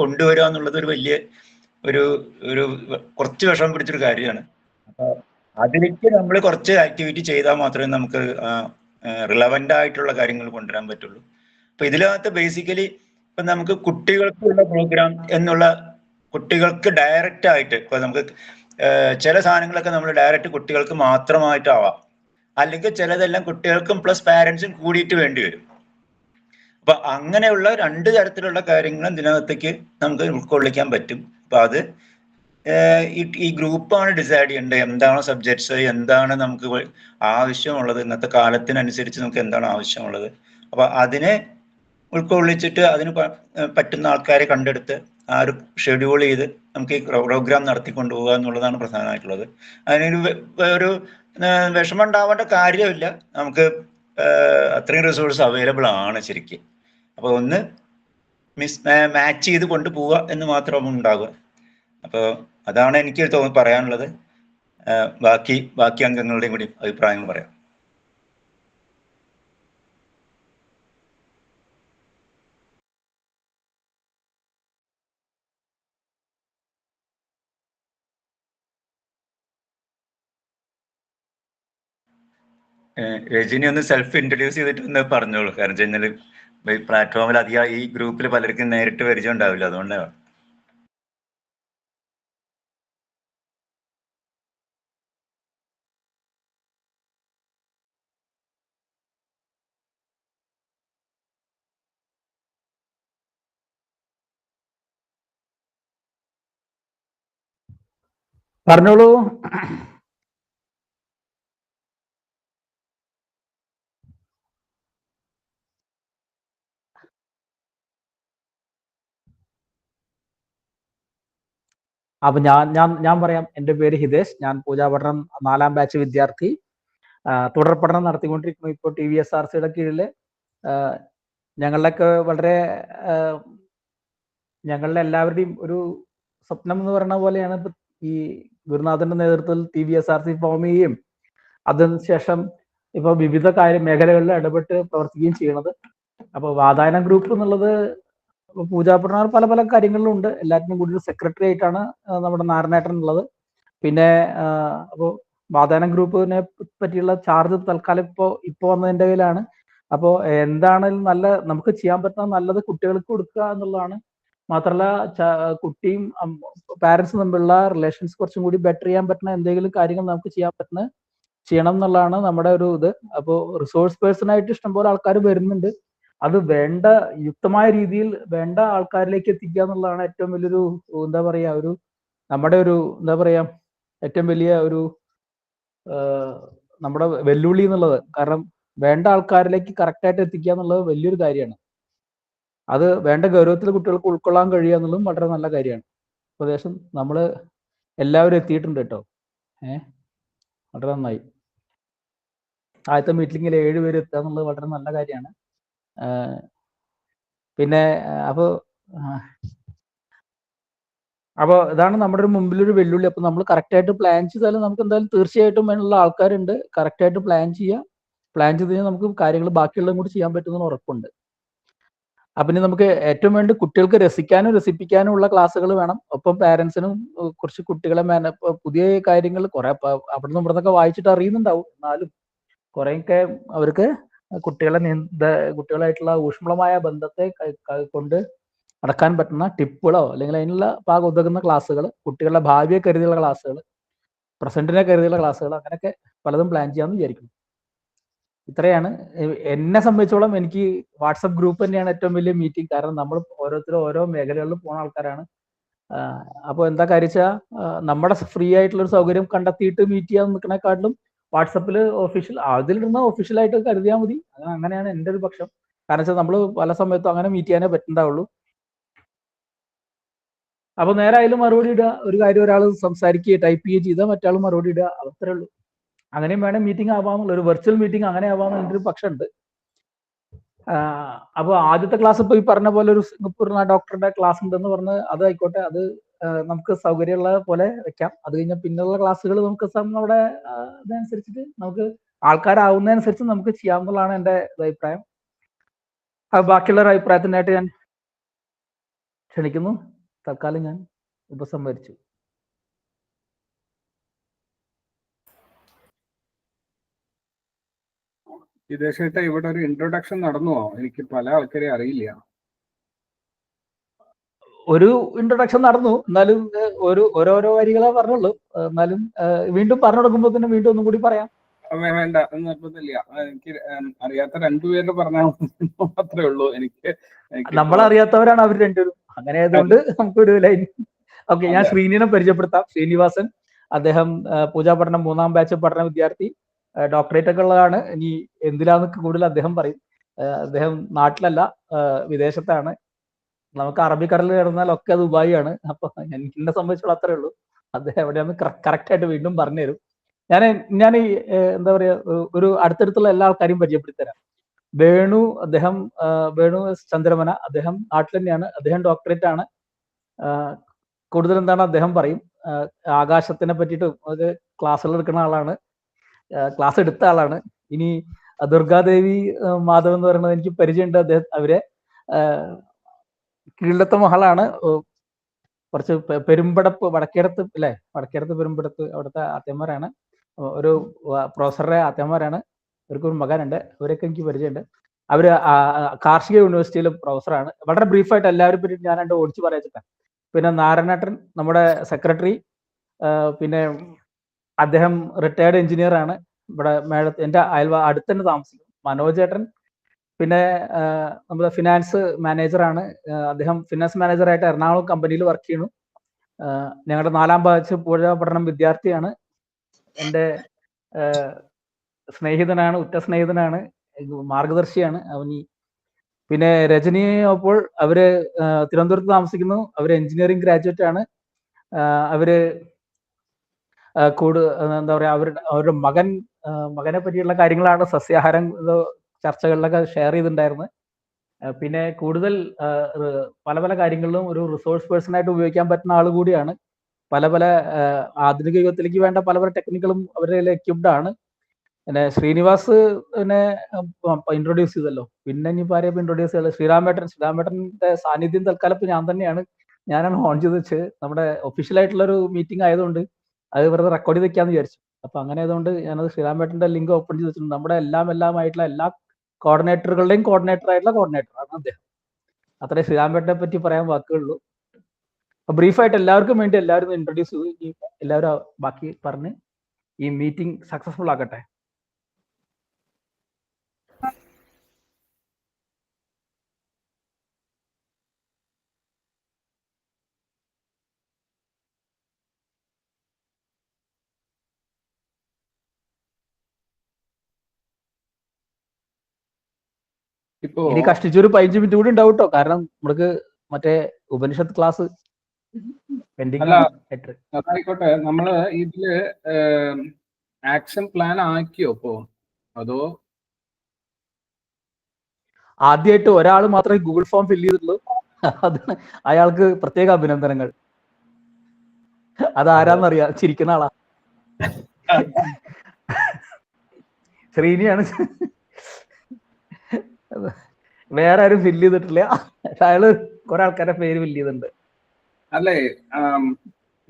കൊണ്ടുവരിക എന്നുള്ളത് ഒരു വലിയ ഒരു ഒരു കുറച്ച് വിഷമം പിടിച്ചൊരു കാര്യമാണ്. അപ്പൊ അതിലേക്ക് നമ്മൾ കുറച്ച് ആക്ടിവിറ്റി ചെയ്താൽ മാത്രമേ നമുക്ക് റിലവന്റ് ആയിട്ടുള്ള കാര്യങ്ങൾ കൊണ്ടുവരാൻ പറ്റുള്ളൂ. അപ്പൊ ഇതിനകത്ത് ബേസിക്കലി ഇപ്പൊ നമുക്ക് കുട്ടികൾക്കുള്ള പ്രോഗ്രാം എന്നുള്ള കുട്ടികൾക്ക് ഡയറക്റ്റ് ആയിട്ട് ഇപ്പൊ നമുക്ക് ചില സാധനങ്ങളൊക്കെ നമ്മൾ ഡയറക്റ്റ് കുട്ടികൾക്ക് മാത്രമായിട്ടാവാം. അല്ലെങ്കിൽ ചിലതെല്ലാം കുട്ടികൾക്കും പ്ലസ് പാരൻസും കൂടിയിട്ട് വേണ്ടി വരും. അപ്പൊ അങ്ങനെയുള്ള രണ്ട് തരത്തിലുള്ള കാര്യങ്ങളും ഇതിനകത്തേക്ക് നമുക്ക് ഉൾക്കൊള്ളിക്കാൻ പറ്റും. അപ്പൊ അത് ഈ ഗ്രൂപ്പാണ് ഡിസൈഡ് ചെയ്യേണ്ടത്. എന്താണ് സബ്ജക്ട്സ് എന്താണ് നമുക്ക് ആവശ്യമുള്ളത്? ഇന്നത്തെ കാലത്തിനനുസരിച്ച് നമുക്ക് എന്താണ് ആവശ്യമുള്ളത്? അപ്പൊ അതിനെ ഉൾക്കൊള്ളിച്ചിട്ട് അതിന് പറ്റുന്ന ആൾക്കാരെ കണ്ടെടുത്ത് ആ ഒരു ഷെഡ്യൂൾ ചെയ്ത് നമുക്ക് ഈ പ്രോഗ്രാം നടത്തിക്കൊണ്ടു പോകുക എന്നുള്ളതാണ് പ്രധാനമായിട്ടുള്ളത്. അതിനൊരു ഒരു വിഷമം ഉണ്ടാവേണ്ട കാര്യമില്ല. നമുക്ക് അത്രയും റിസോഴ്സ് അവൈലബിൾ ആണ് ശരിക്കും. അപ്പോൾ ഒന്ന് മിസ് മാച്ച് ചെയ്ത് കൊണ്ടുപോവുക എന്ന് മാത്രം ഉണ്ടാകുക അപ്പോൾ അതാണ് എനിക്ക് തോന്നി പറയാനുള്ളത്. ബാക്കി ബാക്കി അംഗങ്ങളുടെയും കൂടി അഭിപ്രായങ്ങൾ പറയാം. രജനി ഒന്ന് സെൽഫ് ഇൻട്രൊഡ്യൂസ് ചെയ്തിട്ട് ഒന്ന് പറഞ്ഞോളൂ. കാരണം വെച്ച് കഴിഞ്ഞാൽ പ്ലാറ്റ്ഫോമിൽ അധികം ഈ ഗ്രൂപ്പിൽ പലർക്കും നേരിട്ട് പരിചയം ഉണ്ടാവില്ല. അതുകൊണ്ടാണ് പറഞ്ഞോളൂ. അപ്പൊ ഞാൻ ഞാൻ ഞാൻ പറയാം. എന്റെ പേര് ഹിതേഷ്. ഞാൻ പൂജാ പഠനം നാലാം ബാച്ച് വിദ്യാർത്ഥി. തുടർ പഠനം നടത്തിക്കൊണ്ടിരിക്കുന്നു ഇപ്പോൾ ടി വി എസ് ആർ സിയുടെ കീഴിൽ. ഞങ്ങളുടെയൊക്കെ വളരെ ഞങ്ങളുടെ എല്ലാവരുടെയും ഒരു സ്വപ്നം എന്ന് പറയുന്ന പോലെയാണ് ഈ ഗുരുനാഥന്റെ നേതൃത്വത്തിൽ T V S R C form ചെയ്യുകയും അതിനുശേഷം ഇപ്പൊ വിവിധ കാര്യ മേഖലകളിൽ ഇടപെട്ട് പ്രവർത്തിക്കുകയും ചെയ്യണത് അപ്പോൾ വാതായന ഗ്രൂപ്പ് എന്നുള്ളത് ഇപ്പൊ പൂജാപുരണർ പല പല കാര്യങ്ങളിലും ഉണ്ട് എല്ലാറ്റിനും കൂടി ഒരു സെക്രട്ടറി ആയിട്ടാണ് നമ്മുടെ നാരായണേട്ടൻ ഉള്ളത്. പിന്നെ അപ്പോൾ വാതാനം ഗ്രൂപ്പിനെ പറ്റിയുള്ള ചാർജ് തൽക്കാലം ഇപ്പോൾ ഇപ്പോൾ വന്നതിന്റെ കയ്യിലാണ്. അപ്പോൾ എന്താണ് നല്ല നമുക്ക് ചെയ്യാൻ പറ്റുന്ന നല്ലത് കുട്ടികൾക്ക് കൊടുക്കുക എന്നുള്ളതാണ്. മാത്രമല്ല കുട്ടിയും പാരന്റ്സും തമ്മിലുള്ള റിലേഷൻസ് കുറച്ചും കൂടി ബെറ്റർ ചെയ്യാൻ പറ്റുന്ന എന്തെങ്കിലും കാര്യങ്ങൾ നമുക്ക് ചെയ്യാൻ പറ്റുന്ന ചെയ്യണം എന്നുള്ളതാണ് നമ്മുടെ ഒരു ഇത്. അപ്പോൾ റിസോഴ്സ് പേഴ്സൺ ആയിട്ട് ഇഷ്ടംപോലെ ആൾക്കാർ വരുന്നുണ്ട്. അത് വേണ്ട യുക്തമായ രീതിയിൽ വേണ്ട ആൾക്കാരിലേക്ക് എത്തിക്കുക എന്നുള്ളതാണ് ഏറ്റവും വലിയൊരു എന്താ പറയാ ഒരു നമ്മുടെ ഒരു എന്താ പറയാ ഏറ്റവും വലിയ ഒരു നമ്മുടെ വെല്ലുവിളി എന്നുള്ളത്. കാരണം വേണ്ട ആൾക്കാരിലേക്ക് കറക്റ്റായിട്ട് എത്തിക്കുക എന്നുള്ളത് വലിയൊരു കാര്യമാണ്. അത് വേണ്ട ഗൗരവത്തിൽ കുട്ടികൾക്ക് ഉൾക്കൊള്ളാൻ കഴിയുക എന്നുള്ളതും വളരെ നല്ല കാര്യമാണ്. ഉപദേശം നമ്മൾ എല്ലാവരും എത്തിയിട്ടുണ്ട് കേട്ടോ. ഏഹ് വളരെ നന്നായി. ആദ്യത്തെ മീറ്റിംഗിൽ ഏഴ് പേര് എത്തുക എന്നുള്ളത് വളരെ നല്ല കാര്യമാണ്. പിന്നെ അപ്പോൾ അപ്പോൾ ഇതാണ് നമ്മുടെ ഒരു മുമ്പിലൊരു വെല്ലുവിളി. അപ്പോൾ നമ്മൾ കറക്റ്റ് ആയിട്ട് പ്ലാൻ ചെയ്താലും നമുക്ക് എന്തായാലും തീർച്ചയായിട്ടും അതിനുള്ള ആൾക്കാരുണ്ട്. കറക്റ്റ് ആയിട്ട് പ്ലാൻ ചെയ്യുക പ്ലാൻ ചെയ്ത് കഴിഞ്ഞാൽ നമുക്ക് കാര്യങ്ങൾ ബാക്കിയുള്ളതും കൂടി ചെയ്യാൻ പറ്റുമെന്ന് ഉറപ്പുണ്ട്. ഇനി നമുക്ക് ഏറ്റവും വേണ്ടി കുട്ടികൾക്ക് രസിക്കാനും രസിപ്പിക്കാനും ഉള്ള ക്ലാസ്സുകൾ വേണം. ഒപ്പം പാരൻസിനും കുറച്ച് കുട്ടികളെ മാന പുതിയ കാര്യങ്ങൾ കുറെ അവിടെ നിന്ന് ഇവിടെ നിന്നൊക്കെ വായിച്ചിട്ട് അറിയുന്നുണ്ടാവും. എന്നാലും കുറെയൊക്കെ അവർക്ക് കുട്ടികളെ നീന്ത കുട്ടികളായിട്ടുള്ള ഊഷ്മളമായ ബന്ധത്തെ കൊണ്ട് നടക്കാൻ പറ്റുന്ന ടിപ്പുകളോ അല്ലെങ്കിൽ അതിനുള്ള പാകം ഉതകുന്ന ക്ലാസ്സുകൾ കുട്ടികളുടെ ഭാവിയെ കരുതിയുള്ള ക്ലാസ്സുകൾ പ്രസന്റിനെ കരുതിയുള്ള ക്ലാസ്സുകൾ അങ്ങനെയൊക്കെ പലതും പ്ലാൻ ചെയ്യാമെന്ന് വിചാരിക്കുന്നു. ഇത്രയാണ്. എന്നെ സംബന്ധിച്ചോളം എനിക്ക് വാട്സപ്പ് ഗ്രൂപ്പ് തന്നെയാണ് ഏറ്റവും വലിയ മീറ്റിംഗ്. കാരണം നമ്മൾ ഓരോരുത്തരും ഓരോ മേഖലകളിൽ പോണ ആൾക്കാരാണ്. അപ്പോൾ എന്താ കാര്യച്ചാ നമ്മുടെ ഫ്രീ ആയിട്ടുള്ള ഒരു സൗകര്യം കണ്ടെത്തിയിട്ട് മീറ്റ് ചെയ്യാൻ നിൽക്കണേക്കാട്ടിലും വാട്സപ്പിൽ ഒഫീഷ്യൽ അതിലിരുന്ന ഒഫീഷ്യലായിട്ട് കരുതിയാൽ മതി. അങ്ങനെയാണ് എന്റെ ഒരു പക്ഷം. കാരണം വെച്ചാൽ നമ്മൾ പല സമയത്തും അങ്ങനെ മീറ്റ് ചെയ്യാനേ പറ്റുന്നുണ്ടാവുള്ളൂ അപ്പൊ നേരെ അതിൽ മറുപടി ഇടുക. ഒരു കാര്യം ഒരാൾ സംസാരിക്കുക ടൈപ്പ് ചെയ്യുക ചെയ്താൽ മറ്റാൾ മറുപടി ഇടുക. അത്രേ ഉള്ളൂ. അങ്ങനെയും വേണം മീറ്റിംഗ് ആവാമെന്നുള്ള ഒരു വെർച്വൽ മീറ്റിംഗ് അങ്ങനെ ആവാമെന്ന് എന്റെ ഒരു പക്ഷമുണ്ട്. അപ്പോൾ ആദ്യത്തെ ക്ലാസ് ഇപ്പോൾ ഈ പറഞ്ഞ പോലെ ഒരു സിംഗപ്പൂർ ഡോക്ടറുടെ ക്ലാസ് ഉണ്ടെന്ന് പറഞ്ഞ് അത് ആയിക്കോട്ടെ. അത് നമുക്ക് സൗകര്യമുള്ള പോലെ വെക്കാം. അത് കഴിഞ്ഞാൽ പിന്നുള്ള ക്ലാസ്സുകൾ നമുക്ക് നമ്മുടെ ഇതനുസരിച്ചിട്ട് നമുക്ക് ആൾക്കാരാവുന്നതനുസരിച്ച് നമുക്ക് ചെയ്യാവുന്നതാണ് എന്റെ അഭിപ്രായം. അത് ഒരു അഭിപ്രായത്തിനായിട്ട് ഞാൻ ക്ഷണിക്കുന്നു. തൽക്കാലം ഞാൻ ഉപസംഹരിച്ചു. വിദേശത്തെ ഇവിടെ ഒരു ഇൻട്രൊഡക്ഷൻ നടന്നുവോ എനിക്ക് പല ആൾക്കാരെ അറിയില്ല. ഒരു ഇൻട്രൊഡക്ഷൻ നടന്നു. എന്നാലും ഒരു ഓരോരോ വരികളെ പറഞ്ഞുള്ളൂ. എന്നാലും വീണ്ടും പറഞ്ഞു കൊടുക്കുമ്പോൾ തന്നെ വീണ്ടും ഒന്നും കൂടി പറയാം. വേണ്ട നിർബന്ധമില്ല. എനിക്ക് അറിയാത്ത രണ്ടുപേരുടെ പറഞ്ഞാൽ മാത്രമേ ഉള്ളൂ. എനിക്ക് നമ്മൾ നമ്മളറിയാത്തവരാണ് അവർ രണ്ടുപേരും. അങ്ങനെ ആയതുകൊണ്ട് നമുക്കൊരു ലൈൻ ഓക്കെ ഞാൻ. ശ്രീനിനെ പരിചയപ്പെടുത്താം. ശ്രീനിവാസൻ. അദ്ദേഹം പൂജാ പഠനം മൂന്നാം ബാച്ച് പഠന വിദ്യാർത്ഥി. ഡോക്ടറേറ്റ് ഒക്കെ ഉള്ളതാണ്. ഇനി എന്തിലാന്നൊക്കെ കൂടുതൽ അദ്ദേഹം പറയും. അദ്ദേഹം നാട്ടിലല്ല വിദേശത്താണ്. നമുക്ക് അറബിക്കടൽ കിടന്നാൽ ഒക്കെ ദുബായിയാണ്. അപ്പൊ എനിക്ക് എന്നെ സംബന്ധിച്ചുള്ള അത്രേ ഉള്ളൂ. അദ്ദേഹം എവിടെയാന്ന് കറക്റ്റ് ആയിട്ട് വീണ്ടും പറഞ്ഞുതരും. ഞാൻ ഞാൻ ഈ എന്താ പറയാ ഒരു- അടുത്തടുത്തുള്ള എല്ലാ ആൾക്കാരെയും പരിചയപ്പെടുത്തി തരാം വേണു അദ്ദേഹം വേണു ചന്ദ്രമന അദ്ദേഹം നാട്ടിൽ തന്നെയാണ് അദ്ദേഹം ഡോക്ടറേറ്റ് ആണ് കൂടുതൽ എന്താണ് അദ്ദേഹം പറയും. ആകാശത്തിനെ പറ്റിയിട്ടും അത് ക്ലാസ്സുകൾ എടുക്കുന്ന ആളാണ്. ക്ലാസ് എടുത്ത ആളാണ്. ഇനി ദുർഗാദേവി മാധവ് എന്ന് പറയുന്നത് എനിക്ക് പരിചയമുണ്ട് അദ്ദേഹം അവരെ. കീഴത്തെ മഹളാണ് കുറച്ച് പെരുമ്പടപ്പ് വടക്കേടത്ത് അല്ലെ? വടക്കേടത്ത് പെരുമ്പടത്ത് അവിടുത്തെ ആത്യന്മാരാണ്. ഒരു പ്രൊഫസറുടെ ആത്യന്മാരാണ്. അവർക്ക് ഒരു മകനുണ്ട്. അവരൊക്കെ എനിക്ക് പരിചയമുണ്ട്. ആ, കാർഷിക യൂണിവേഴ്സിറ്റിയിലും പ്രൊഫസറാണ്. വളരെ ബ്രീഫായിട്ട് എല്ലാവരും പറ്റി ഞാൻ രണ്ട് ഓടിച്ചു പറയിച്ചിട്ടാണ് പിന്നെ നാരായണേട്ടൻ നമ്മുടെ സെക്രട്ടറി പിന്നെ അദ്ദേഹം റിട്ടയർഡ് എഞ്ചിനീയർ ആണ് ഇവിടെ മേഡ എന്റെ അയൽവ അടുത്തന്നെ താമസിക്കും മനോജ് ചേട്ടൻ പിന്നെ നമ്മുടെ ഫിനാൻസ് മാനേജറാണ് അദ്ദേഹം ഫിനാൻസ് മാനേജറായിട്ട് എറണാകുളം കമ്പനിയിൽ വർക്ക് ചെയ്യുന്നു. ഞങ്ങളുടെ നാലാം ബാച്ച് പൂജ പഠനം വിദ്യാർത്ഥിയാണ്. എന്റെ സ്നേഹിതനാണ് ഉറ്റ സ്നേഹിതനാണ് മാർഗദർശിയാണ് അവനി പിന്നെ രജനി അപ്പോൾ അവർ തിരുവനന്തപുരത്ത് താമസിക്കുന്നു. അവർ എഞ്ചിനീയറിംഗ് ഗ്രാജുവേറ്റ് ആണ്. അവർ കൂടു എന്താ പറയാ അവരുടെ അവരുടെ മകൻ മകനെ പറ്റിയുള്ള കാര്യങ്ങളാണ് സസ്യാഹാരം ചർച്ചകളിലൊക്കെ ഷെയർ ചെയ്തിട്ടുണ്ടായിരുന്നു. പിന്നെ കൂടുതൽ പല പല കാര്യങ്ങളിലും ഒരു റിസോഴ്സ് പേഴ്സൺ ആയിട്ട് ഉപയോഗിക്കാൻ പറ്റുന്ന ആൾ കൂടിയാണ്. പല പല ആധുനിക യുഗത്തിലേക്ക് വേണ്ട പല പല ടെക്നിക്കുകളും അവരുടെ എക്യുപ്ഡ് ആണ്. പിന്നെ ശ്രീനിവാസ് പിന്നെ ഇൻട്രൊഡ്യൂസ് ചെയ്തല്ലോ. പിന്നെ ഇനി ആരെയും ഇൻട്രൊഡ്യൂസ് ചെയ്തല്ലോ ശ്രീരാമേട്ടൻ. ശ്രീരാമേട്ടന്റെ സാന്നിധ്യം തൽക്കാലം ഇപ്പം ഞാൻ തന്നെയാണ്. ഞാനാണ് ഓൺ ചെയ്ത് വെച്ച് നമ്മുടെ ഒഫീഷ്യൽ ആയിട്ടുള്ള ഒരു മീറ്റിംഗ് ആയതുകൊണ്ട് അത് വെറുതെ റെക്കോർഡ് ചെയ്ത് വെക്കാന്ന് വിചാരിച്ചു. അപ്പൊ അങ്ങനെ ആയതുകൊണ്ട് ഞാനത് ശ്രീരാമേട്ടന്റെ ലിങ്ക് ഓപ്പൺ ചെയ്ത് വെച്ചിട്ടുണ്ട്. നമ്മുടെ എല്ലാം എല്ലാം ആയിട്ടുള്ള എല്ലാ കോർഡിനേറ്ററുകളുടെയും കോർഡിനേറ്റർ ആയിട്ടുള്ള കോർഡിനേറ്റർ ആണ് അദ്ദേഹം. അത്രേ ശ്രീരാമേട്ടനെ പറ്റി പറയാൻ വാക്കുകളുള്ളൂ അപ്പൊ ബ്രീഫായിട്ട് എല്ലാവർക്കും വേണ്ടി എല്ലാവരും ഇൻട്രൊഡ്യൂസ് ചെയ്തു എല്ലാവരും ബാക്കി പറഞ്ഞ് ഈ മീറ്റിംഗ് സക്സസ്ഫുൾ ആക്കട്ടെ ഇപ്പോ ഇനി കഷ്ടിച്ചൊരു പതിനഞ്ച് മിനിറ്റ് കൂടി ഉണ്ടാവും കേട്ടോ കാരണം നമുക്ക് മറ്റേ ഉപനിഷത്ത് ക്ലാസ്. അതായിക്കോട്ടെ. നമ്മൾ ഇതിൽ ആക്ഷൻ പ്ലാൻ ആക്കിയോ ഇപ്പോ? അതോ? ആദ്യമായിട്ട് ഒരാൾ മാത്രമേ ഗൂഗിൾ ഫോം ഫില്ല് ചെയ്തിട്ടുള്ളൂ. അത് അയാൾക്ക് പ്രത്യേക അഭിനന്ദനങ്ങൾ. അതാരാന്നറിയാ? ചിരിക്കുന്ന ആളാ. ശ്രീനിയാണ്. വേറെ ആരും ഫില്ല് ചെയ്തിട്ടില്ല. അയാൾ കുറെ ആൾക്കാരെ പേര് ഫില്ല് ചെയ്തിട്ടുണ്ട്. അല്ലേ?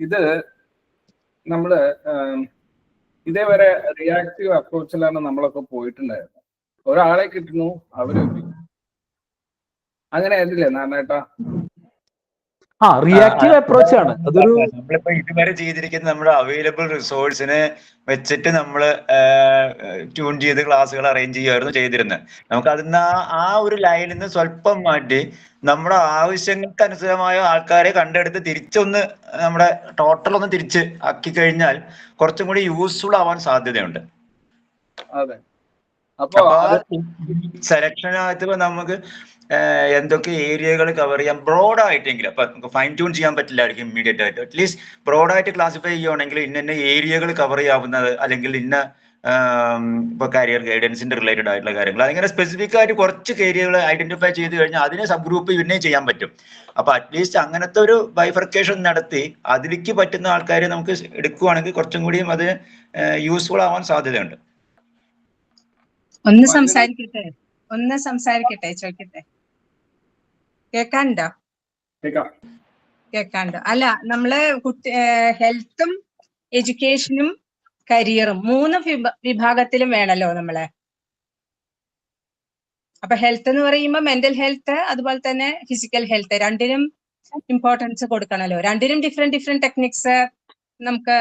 ഇത് നമ്മൾ ഇതേവരെ റിയാക്റ്റീവ് അപ്രോച്ചിലാണ് നമ്മളൊക്കെ പോയിട്ടുണ്ടായിരുന്നത്. ഒരാളെ കിട്ടുന്നു അവർ അങ്ങനെ ആയിരുന്നില്ലേ നാരായണേട്ടാ? ആ റിയാക്റ്റീവ് അപ്രോച്ച് ആണ്. അതൊരു നമ്മളിപ്പോ ഇതുവരെ ചെയ്തിരിക്കുന്ന നമ്മുടെ അവൈലബിൾ റിസോഴ്സിനെ വെച്ചിട്ട് നമ്മൾ ട്യൂൺ ചെയ്ത് ക്ലാസ്സുകൾ അറേഞ്ച് ചെയ്യുമായിരുന്നു ചെയ്തിരുന്നത്. നമുക്ക് അതിന്ന് ആ- ആ ഒരു ലൈനിൽ നിന്ന് സ്വല്പം മാറ്റി നമ്മുടെ ആവശ്യങ്ങൾക്ക് അനുസൃതമായ ആൾക്കാരെ കണ്ടെടുത്ത് തിരിച്ചൊന്ന് നമ്മുടെ ടോട്ടൽ ഒന്ന് തിരിച്ച് ആക്കി കഴിഞ്ഞാൽ കുറച്ചും കൂടി യൂസ്ഫുൾ ആവാൻ സാധ്യതയുണ്ട്. അതെ. അപ്പൊ സെലക്ഷനകത്ത് നമുക്ക് എന്തൊക്കെ ഏരിയകൾ കവർ ചെയ്യാം? ബ്രോഡ് ആയിട്ടെങ്കിലും. അപ്പൊ നമുക്ക് ഫൈൻ ട്യൂൺ ചെയ്യാൻ പറ്റില്ലായിരിക്കും ഇമ്മീഡിയറ്റ് ആയിട്ട്. അറ്റ്ലീസ്റ്റ് ബ്രോഡ് ആയിട്ട് ക്ലാസിഫൈ ചെയ്യുകയാണെങ്കിൽ ഇന്ന ഇന്ന ഏരിയകൾ കവർ ചെയ്യാവുന്നത് അല്ലെങ്കിൽ ഇന്ന ഇപ്പൊ കരിയർ ഗൈഡൻസിന്റെ റിലേറ്റഡ് ആയിട്ടുള്ള കാര്യങ്ങൾ. അതിങ്ങനെ സ്പെസിഫിക് ആയിട്ട് കുറച്ച് ഏരിയകൾ ഐഡന്റിഫൈ ചെയ്ത് കഴിഞ്ഞാൽ അതിനെ സബ് ഗ്രൂപ്പ് പിന്നെയും ചെയ്യാൻ പറ്റും. അപ്പൊ അറ്റ്ലീസ്റ്റ് അങ്ങനത്തെ ഒരു ബൈഫർക്കേഷൻ നടത്തി അതിലേക്ക് പറ്റുന്ന ആൾക്കാരെ നമുക്ക് എടുക്കുവാണെങ്കിൽ കുറച്ചും കൂടിയും അത് യൂസ്ഫുൾ ആവാൻ സാധ്യതയുണ്ട്. ഒന്ന് സംസാരിക്കട്ടെ? ഒന്ന് സംസാരിക്കട്ടെ? ചോദിക്കട്ടെ? കേക്കാനുണ്ടോ? കേക്കാനുണ്ടോ? അല്ല നമ്മൾ കുട്ടി ഹെൽത്തും എഡ്യൂക്കേഷനും കരിയറും മൂന്ന് വിഭ- വിഭാഗത്തിലും വേണല്ലോ നമ്മളെ. അപ്പൊ ഹെൽത്ത് എന്ന് പറയുമ്പോൾ മെന്റൽ ഹെൽത്ത് അതുപോലെ തന്നെ ഫിസിക്കൽ ഹെൽത്ത് രണ്ടിനും ഇമ്പോർട്ടൻസ് കൊടുക്കണല്ലോ. രണ്ടിനും ഡിഫറെന്റ് ഡിഫറെന്റ് ടെക്നിക്സ് നമുക്ക്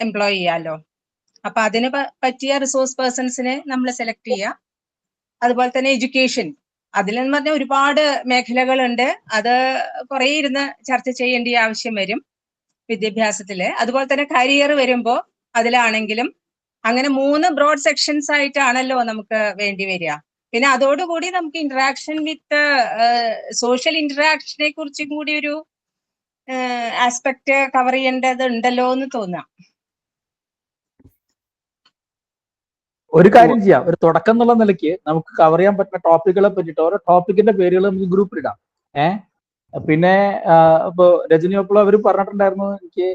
എംപ്ലോയ് ചെയ്യാമല്ലോ അപ്പൊ അതിന് പറ്റിയ റിസോഴ്സ് പേഴ്സൺസിനെ നമ്മൾ സെലക്ട് ചെയ്യുക അതുപോലെ തന്നെ എഡ്യൂക്കേഷൻ അതിലെന്ന് പറഞ്ഞാൽ ഒരുപാട് മേഖലകളുണ്ട്. അത് കുറെ ഇരുന്ന് ചർച്ച ചെയ്യേണ്ട ആവശ്യം വരും വിദ്യാഭ്യാസത്തിൽ. അതുപോലെ തന്നെ കരിയർ വരുമ്പോ അതിലാണെങ്കിലും അങ്ങനെ മൂന്ന് ബ്രോഡ് സെക്ഷൻസ് ആയിട്ടാണല്ലോ നമുക്ക് വേണ്ടി വരിക. പിന്നെ അതോടുകൂടി നമുക്ക് ഇന്ററാക്ഷൻ വിത്ത് സോഷ്യൽ ഇന്ററാക്ഷനെ കുറിച്ചും കൂടി ഒരു ആസ്പെക്ട് കവർ ചെയ്യേണ്ടത് ഉണ്ടല്ലോ എന്ന് തോന്നാം. ഒരു കാര്യം ചെയ്യാം. ഒരു തുടക്കം എന്നുള്ള നിലയ്ക്ക് നമുക്ക് കവർ ചെയ്യാൻ പറ്റുന്ന ടോപ്പിക്കുകളെ പറ്റിയിട്ട് ഓരോ ടോപ്പിക്കിന്റെ പേരുകൾ നമുക്ക് ഗ്രൂപ്പിൽ ഇടാം. ഏഹ് പിന്നെ ഇപ്പൊ രജനി ഒപ്പോൾ അവർ പറഞ്ഞിട്ടുണ്ടായിരുന്നു എനിക്ക്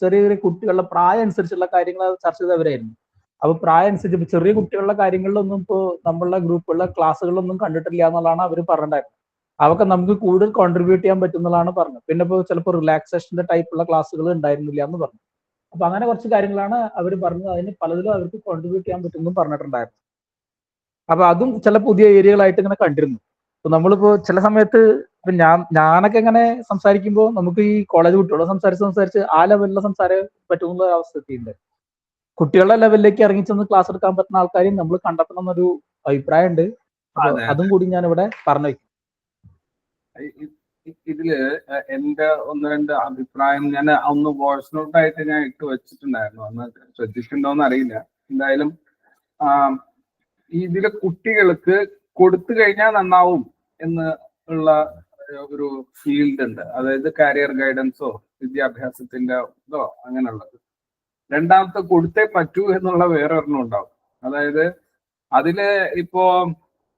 ചെറിയ ചെറിയ കുട്ടികളുടെ പ്രായം അനുസരിച്ചുള്ള കാര്യങ്ങൾ ചർച്ച ചെയ്തവരായിരുന്നു. അപ്പൊ പ്രായം അനുസരിച്ച് ഇപ്പൊ ചെറിയ കുട്ടികളുടെ കാര്യങ്ങളിലൊന്നും ഇപ്പോ നമ്മളുടെ ഗ്രൂപ്പുകളിലെ ക്ലാസ്സുകളിലൊന്നും കണ്ടിട്ടില്ല എന്നുള്ളതാണ് അവർ പറഞ്ഞിട്ടുണ്ടായിരുന്നത്. അവർക്ക് നമുക്ക് കൂടുതൽ കോൺട്രിബ്യൂട്ട് ചെയ്യാൻ പറ്റുന്നതാണ് പറഞ്ഞത്. പിന്നെ ഇപ്പോൾ ചിലപ്പോൾ റിലാക്സേഷന്റെ ടൈപ്പുള്ള ക്ലാസ്സുകൾ ഉണ്ടായിരുന്നില്ല എന്ന് പറഞ്ഞു. അപ്പൊ അങ്ങനെ കുറച്ച് കാര്യങ്ങളാണ് അവർ പറഞ്ഞത്. അതിന് പലതിലും അവർക്ക് കോൺട്രിബ്യൂട്ട് ചെയ്യാൻ പറ്റുമെന്നും പറഞ്ഞിട്ടുണ്ടായിരുന്നു. അപ്പൊ അതും ചില പുതിയ ഏരിയകളായിട്ട് ഇങ്ങനെ കണ്ടിരുന്നു. അപ്പൊ നമ്മളിപ്പോ ചില സമയത്ത് ഇപ്പൊ ഞാൻ ഞാനൊക്കെ ഇങ്ങനെ സംസാരിക്കുമ്പോൾ നമുക്ക് ഈ കോളേജ് കുട്ടികളെ സംസാരിച്ച് സംസാരിച്ച് ആ ലെവലിലെ സംസാരം പറ്റുന്ന അവസ്ഥ എത്തിയിട്ടുണ്ട്. കുട്ടികളുടെ ലെവലിലേക്ക് ഇറങ്ങി ചെന്ന് ക്ലാസ് എടുക്കാൻ പറ്റുന്ന ആൾക്കാരെയും നമ്മൾ കണ്ടെത്തണം എന്നൊരു അഭിപ്രായം ഉണ്ട് അതും. കൂടി ഞാൻ ഇവിടെ പറഞ്ഞു ഇ- ഇതിൽ എന്റെ ഒന്ന് രണ്ട് അഭിപ്രായം ഞാൻ ഒന്ന് വോയിസ് നോട്ടായിട്ട് ഞാൻ ഇട്ട് വെച്ചിട്ടുണ്ടായിരുന്നു. അന്ന് ശ്രദ്ധിച്ചിട്ടുണ്ടോന്ന് അറിയില്ല. എന്തായാലും ഇതിൽ കുട്ടികൾക്ക് കൊടുത്തു കഴിഞ്ഞാൽ നന്നാവും എന്ന് ഉള്ള ഒരു ഫീൽഡ് ഉണ്ട്. അതായത് കരിയർ ഗൈഡൻസോ വിദ്യാഭ്യാസത്തിന്റെ ഇതോ അങ്ങനെയുള്ളത്. രണ്ടാമത്തെ കൊടുത്തേ പറ്റൂ എന്നുള്ള വേറൊരെണ്ണം ഉണ്ടാവും. അതായത് അതിൽ ഇപ്പോ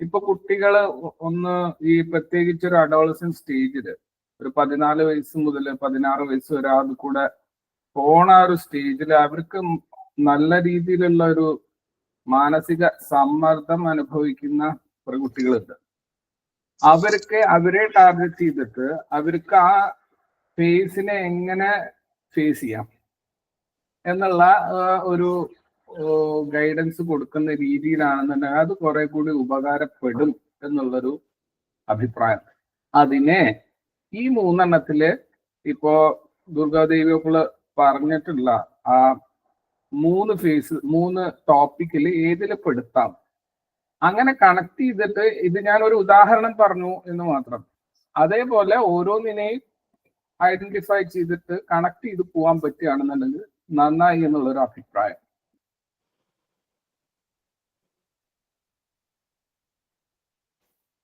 ഇപ്പൊ കുട്ടികൾ ഒന്ന് ഈ പ്രത്യേകിച്ച് ഒരു അഡോളസൻ സ്റ്റേജിൽ ഒരു പതിനാല് വയസ്സ് മുതൽ പതിനാറ് വയസ്സ് വരെ അത് കൂടെ പോണ ഒരു സ്റ്റേജിൽ അവർക്ക് നല്ല രീതിയിലുള്ള ഒരു മാനസിക സമ്മർദ്ദം അനുഭവിക്കുന്ന കുറെ കുട്ടികളുണ്ട്. അവർക്ക് അവരെ ടാർഗറ്റ് ചെയ്തിട്ട് അവർക്ക് ആ ഫേസിനെ എങ്ങനെ ഫേസ് ചെയ്യാം എന്നുള്ള ഒരു ഗൈഡൻസ് കൊടുക്കുന്ന രീതിയിലാണെന്നുണ്ടെങ്കിൽ അത് കുറെ കൂടി ഉപകാരപ്പെടും എന്നുള്ളൊരു അഭിപ്രായം. അതിനെ ഈ മൂന്നെണ്ണത്തിൽ ഇപ്പോ ദുർഗാദേവി ഒക്കെ പറഞ്ഞിട്ടുള്ള ആ മൂന്ന് ഫേസ് മൂന്ന് ടോപ്പിക്കിൽ ഏതിൽ പെടുത്താം? അങ്ങനെ കണക്ട് ചെയ്തിട്ട് ഇത് ഞാൻ ഒരു ഉദാഹരണം പറഞ്ഞു എന്ന് മാത്രം. അതേപോലെ ഓരോന്നിനെയും ഐഡന്റിഫൈ ചെയ്തിട്ട് കണക്ട് ചെയ്ത് പോകാൻ പറ്റുകയാണെന്നുണ്ടെങ്കിൽ നന്നായി എന്നുള്ളൊരു അഭിപ്രായം.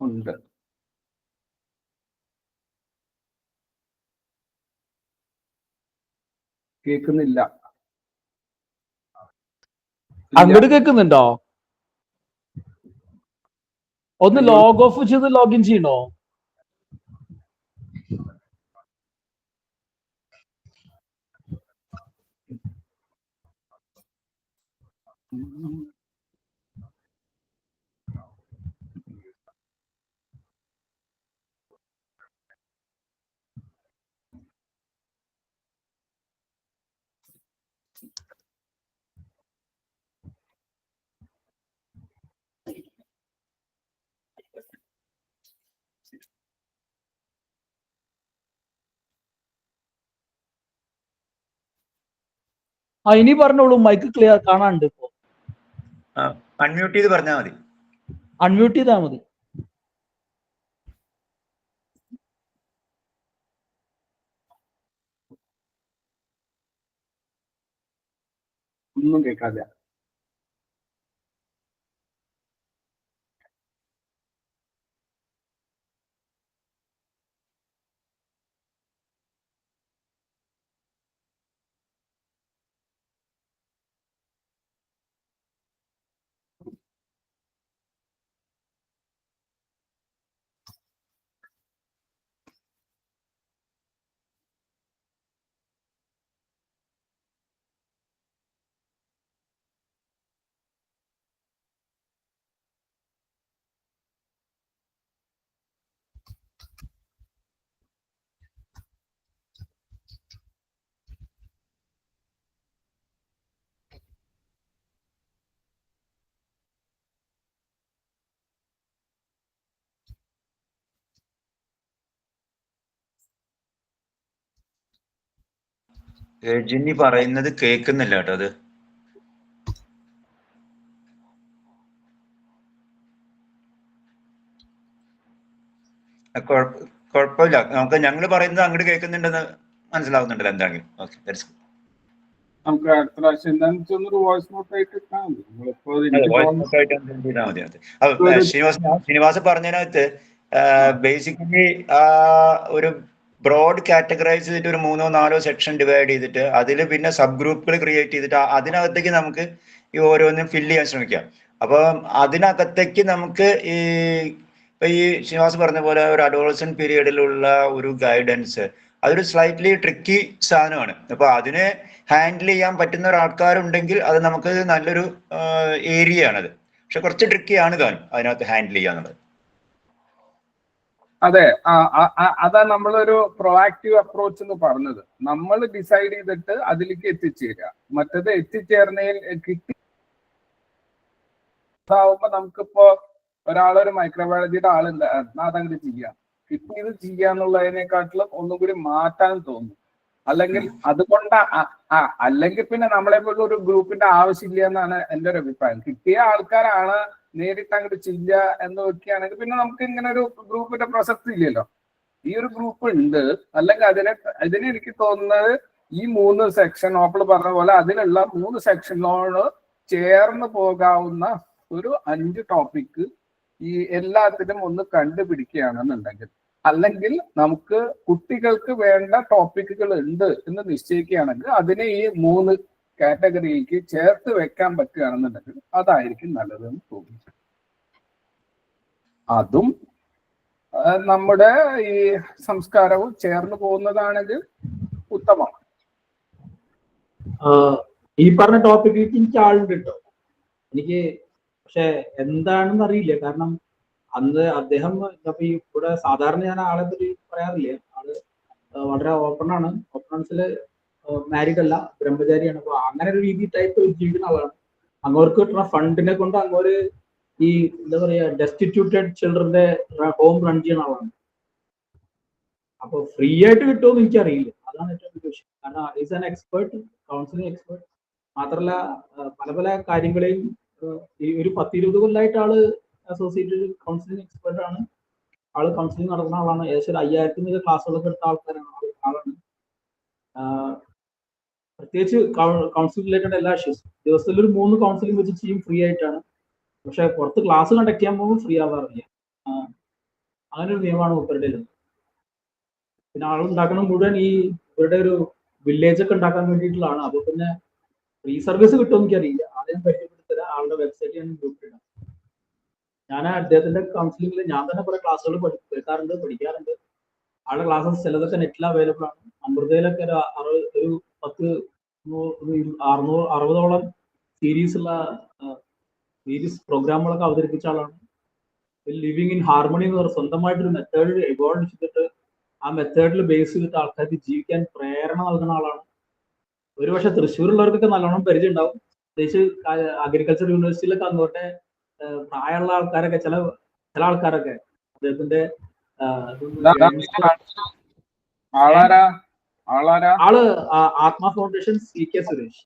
ഉണ്ട്. കേൾക്കുന്നില്ല. അങ്ങോട്ട് കേൾക്കുന്നുണ്ടോ ഒന്ന് ലോഗ് ഓഫ് ചെയ്ത് ലോഗിൻ ചെയ്യണോ? ആ ഇനി പറഞ്ഞോളൂ മൈക്ക് ക്ലിയർ കാണാണ്ട് ഇപ്പോ. അൺമ്യൂട്ട് ചെയ്ത് പറഞ്ഞാൽ മതി. അൺമ്യൂട്ട് ചെയ്താൽ മതി. ഒന്നും കേൾക്കാതെ. രജനി പറയുന്നത് കേൾക്കുന്നില്ല കേട്ടോ അത്. ആ, കുഴപ്പ- കുഴപ്പമില്ല. നമുക്ക് ഞങ്ങൾ പറയുന്നത് അങ്ങോട്ട് കേൾക്കുന്നുണ്ടെന്ന് മനസ്സിലാവുന്നുണ്ടല്ലോ എന്താണെങ്കിലും. ഓക്കെ നമുക്ക് അടുത്ത പ്രാവശ്യം എന്താണെന്ന് വെച്ചാൽ ഒന്നൊരു വോയിസ് നോട്ട് ആയിട്ട് ഇട്ടാൽ മതി. നമ്മളിപ്പോ എനിക്ക് തോന്നുന്നു ശ്രീനിവാസ് ശ്രീനിവാസ് പറഞ്ഞതിനകത്ത് ബേസിക്കലി ഒരു ബ്രോഡ് കാറ്റഗറൈസ് ചെയ്തിട്ട് ഒരു മൂന്നോ നാലോ സെക്ഷൻ ഡിവൈഡ് ചെയ്തിട്ട് അതിൽ പിന്നെ സബ് ഗ്രൂപ്പുകൾ ക്രിയേറ്റ് ചെയ്തിട്ട് അതിനകത്തേക്ക് നമുക്ക് ഈ ഓരോന്നും ഫില്ല് ചെയ്യാൻ ശ്രമിക്കാം. അപ്പം അതിനകത്തേക്ക് നമുക്ക് ഈ ഇപ്പൊ ഈ ശ്രീനിവാസ് പറഞ്ഞ പോലെ ഒരു അഡോളസൻ പീരീഡിലുള്ള ഒരു ഗൈഡൻസ് അതൊരു സ്ലൈറ്റ്ലി ട്രിക്കി സാധനമാണ്. അപ്പൊ അതിനെ ഹാൻഡിൽ ചെയ്യാൻ പറ്റുന്ന ഒരു ആൾക്കാരുണ്ടെങ്കിൽ അത് നമുക്ക് നല്ലൊരു ഏരിയ ആണത്. പക്ഷെ കുറച്ച് ട്രിക്കി ആണ് താനും അതിനകത്ത് ഹാൻഡിൽ ചെയ്യാന്നുള്ളത്. അതെ അതാ നമ്മളൊരു പ്രൊആക്റ്റീവ് അപ്രോച്ച് എന്ന് പറഞ്ഞത്. നമ്മൾ ഡിസൈഡ് ചെയ്തിട്ട് അതിലേക്ക് എത്തിച്ചേരുക മറ്റത് എത്തിച്ചേർന്നതിൽ കിട്ടി അതാവുമ്പോ നമുക്കിപ്പോ ഒരാളൊരു മൈക്രോബയോളജിയുടെ ആളുണ്ട്. എന്നാ അതങ്ങനെ ചെയ്യാം. കിട്ടിയത് ചെയ്യാന്നുള്ളതിനെക്കാട്ടിലും ഒന്നും കൂടി മാറ്റാൻ തോന്നും. അല്ലെങ്കിൽ അതുകൊണ്ട് അല്ലെങ്കിൽ പിന്നെ നമ്മളെ പോലുള്ള ഒരു ഗ്രൂപ്പിന്റെ ആവശ്യമില്ല എന്നാണ് എന്റെ ഒരു അഭിപ്രായം. കിട്ടിയ ആൾക്കാരാണ് നേരിട്ട് അങ്ങോട്ട് ചില്ല എന്ന് വെക്കുകയാണെങ്കിൽ പിന്നെ നമുക്ക് ഇങ്ങനെ ഒരു ഗ്രൂപ്പിന്റെ പ്രസക്തി ഇല്ലല്ലോ. ഈ ഒരു ഗ്രൂപ്പ് ഉണ്ട്. അല്ലെങ്കിൽ അതിനെ അതിനെ എനിക്ക് തോന്നുന്നത് ഈ മൂന്ന് സെക്ഷൻ ഓപ്പിൾ പറഞ്ഞ പോലെ അതിലുള്ള മൂന്ന് സെക്ഷനോട് ചേർന്ന് പോകാവുന്ന ഒരു അഞ്ച് ടോപ്പിക്ക് ഈ എല്ലാത്തിനും ഒന്ന് കണ്ടുപിടിക്കുകയാണെന്നുണ്ടെങ്കിൽ. അല്ലെങ്കിൽ നമുക്ക് കുട്ടികൾക്ക് വേണ്ട ടോപ്പിക്കുകൾ ഉണ്ട് എന്ന് നിശ്ചയിക്കുകയാണെങ്കിൽ അതിനെ ഈ മൂന്ന് കാറ്റഗറിയിലേക്ക് ചേർത്ത് വെക്കാൻ പറ്റുകയാണെന്നുണ്ടെങ്കിൽ അതായിരിക്കും നല്ലതെന്ന് തോന്നുന്നു. അതും നമ്മുടെ ഈ സംസ്കാരവും ചേർന്ന് പോകുന്നതാണെങ്കിൽ ഉത്തമം ആഹ് ഈ പറഞ്ഞ ടോപ്പിക്കിലേക്ക് എനിക്ക് ആളുണ്ട് കേട്ടോ എനിക്ക് പക്ഷെ എന്താണെന്ന് അറിയില്ല. കാരണം അന്ന് അദ്ദേഹം ഇപ്പൊ ഈ ഇവിടെ സാധാരണ ഞാൻ ആളെ പറ്റി പറയാറില്ല? ആൾ വളരെ ഓപ്പൺ ആണ്. ഓപ്പണൻസിൽ മാരീഡ് അല്ല ബ്രഹ്മചാരിയാണ്. അപ്പൊ അങ്ങനെ ഒരു രീതി ടൈപ്പ് ജീവിക്കുന്ന ആളാണ്. അങ്ങോർക്ക് കിട്ടുന്ന ഫണ്ടിനെ കൊണ്ട് അങ്ങോര് ഈ എന്താ പറയാ ഡെസ്റ്റിറ്റ്യൂട്ടഡ് ചിൽഡ്രന്റെ ഹോം റൺ ചെയ്യുന്ന ആളാണ്. അപ്പൊ ഫ്രീ ആയിട്ട് കിട്ടുമോ എന്ന് എനിക്കറിയില്ല. അതാണ് ഏറ്റവും വലിയ വിഷയം. കാരണം is an expert counselling expert മാത്രമല്ല പല പല കാര്യങ്ങളെയും ഈ ഒരു പത്തിരുപത് കൊല്ലായിട്ട് ആൾ അസോസിയേറ്റഡ് കൗൺസിലിംഗ് എക്സ്പേർട്ട് ആണ്. ആൾ കൗൺസിലിംഗ് നടത്തുന്ന ആളാണ്. ഏകദേശം ഒരു അയ്യായിരത്തി ക്ലാസ്സുകളൊക്കെ എടുത്ത ആൾക്കാരാണ്. ആള്- ആളാണ് പ്രത്യേകിച്ച് കൗൺസിൽ റിലേറ്റഡ് എല്ലാ ഇഷ്യൂസ് ദിവസത്തിൽ ഒരു മൂന്ന് കൗൺസിലിംഗ് വെച്ച് ചെയ്യും ഫ്രീ ആയിട്ടാണ്. പക്ഷെ പുറത്ത് ക്ലാസ് കണ്ടക്ട് ചെയ്യാൻ പോകുമ്പോൾ ഫ്രീ ആവാറില്ല. അങ്ങനെ ഒരു നിയമമാണ് ഉള്ളത് പിന്നെ ആളുണ്ടാക്കണം മുഴുവൻ ഈ ഇവരുടെ ഒരു വില്ലേജ് ഒക്കെ ഉണ്ടാക്കാൻ വേണ്ടിയിട്ടുള്ളതാണ്. അപ്പോൾ പിന്നെ ഫ്രീ സർവീസ് കിട്ടുമോ എനിക്കറിയില്ല. ആദ്യം പരിചയപ്പെടുത്തരാം ആളുടെ വെബ്സൈറ്റ് ഞാൻ ഗ്രൂപ്പിലിടാം ഞാൻ അദ്ദേഹത്തിന്റെ കൗൺസിലിംഗിൽ ഞാൻ തന്നെ കുറെ ക്ലാസ്സുകൾ കേൾക്കാറുണ്ട് പഠിക്കാറുണ്ട്. ആളുടെ ക്ലാസ്സസ് ചിലതൊക്കെ നെറ്റിൽ അവൈലബിൾ ആണ്. അമൃതയിലൊക്കെ ഒരു അറുപത് ഒരു പത്ത് അറുന്നൂറ് അറുപതോളം സീരീസ് ഉള്ള സീരീസ് പ്രോഗ്രാമുകളൊക്കെ അവതരിപ്പിച്ച ആളാണ്. ലിവിങ് ഇൻ ഹാർമണി എന്ന് പറഞ്ഞ സ്വന്തമായിട്ടൊരു മെത്തേഡ് എവോൾവ് ചെയ്തിട്ട് ആ മെത്തേഡിൽ ബേസ് ചെയ്തിട്ട് ആൾക്കാർക്ക് ജീവിക്കാൻ പ്രേരണ നൽകുന്ന ആളാണ്. ഒരുപക്ഷെ തൃശ്ശൂരുള്ളവർക്കൊക്കെ നല്ലോണം പരിചയം ഉണ്ടാവും പ്രത്യേകിച്ച് അഗ്രികൾച്ചർ യൂണിവേഴ്സിറ്റിയിലൊക്കെ അന്നോട്ടെ പ്രായമുള്ള ആൾക്കാരൊക്കെ ചില ചില ആൾക്കാരൊക്കെ. അദ്ദേഹത്തിന്റെ ആൾ ആത്മ ഫൗണ്ടേഷൻ സി കെ സുരേഷ്.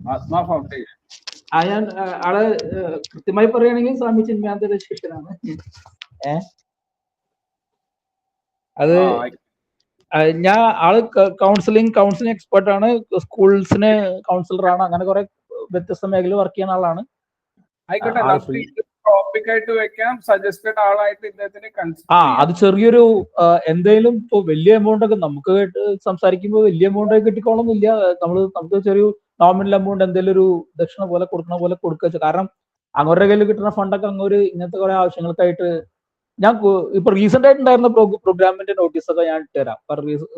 ആത്മാ ഫൗണ്ടേഷൻ ആ ഞാൻ ആൾ കൃത്യമായി പറയുകയാണെങ്കിൽ സ്വാമി ചിന്മാന്തര ശിഷ്യനാണ് ഏ? അത് ഞാൻ ആൾ കൗൺസിലിംഗ് കൗൺസിലിംഗ് എക്സ്പെർട്ട് ആണ്. സ്കൂൾസിന് കൗൺസിലർ ആണ്. അങ്ങനെ കുറെ വ്യത്യസ്ത മേഖലയിൽ വർക്ക് ചെയ്യുന്ന ആളാണ്. ആയിക്കോട്ടെ ടോപ്പിക് ആയിട്ട് വെക്കാം. സജസ്റ്റഡ് ആളായിട്ട് ഇദ്ദേഹത്തിന് ആ അത് ചെറിയൊരു എന്തെങ്കിലും ഇപ്പൊ വലിയ എമൗണ്ട് ഒക്കെ നമുക്ക് സംസാരിക്കുമ്പോൾ വലിയ എമൗണ്ട് ഒക്കെ കിട്ടിക്കോളന്നില്ല നമ്മൾ നമുക്ക് ചെറിയ നോമിനൽ എമൗണ്ട് എന്തെങ്കിലും ഒരു ദക്ഷിണ പോലെ കൊടുക്കണ പോലെ കൊടുക്കുക കാരണം അങ്ങോട്ട് കയ്യിൽ കിട്ടുന്ന ഫണ്ടൊക്കെ അങ്ങൊരു ഇങ്ങനത്തെ കുറെ ആവശ്യങ്ങൾക്കായിട്ട് ഞാൻ ഇപ്പൊ റീസെന്റ് ആയിട്ട് ഉണ്ടായിരുന്ന പ്രോഗ്രാമിന്റെ നോട്ടീസ് ഒക്കെ ഞാൻ ഇട്ടുതരാം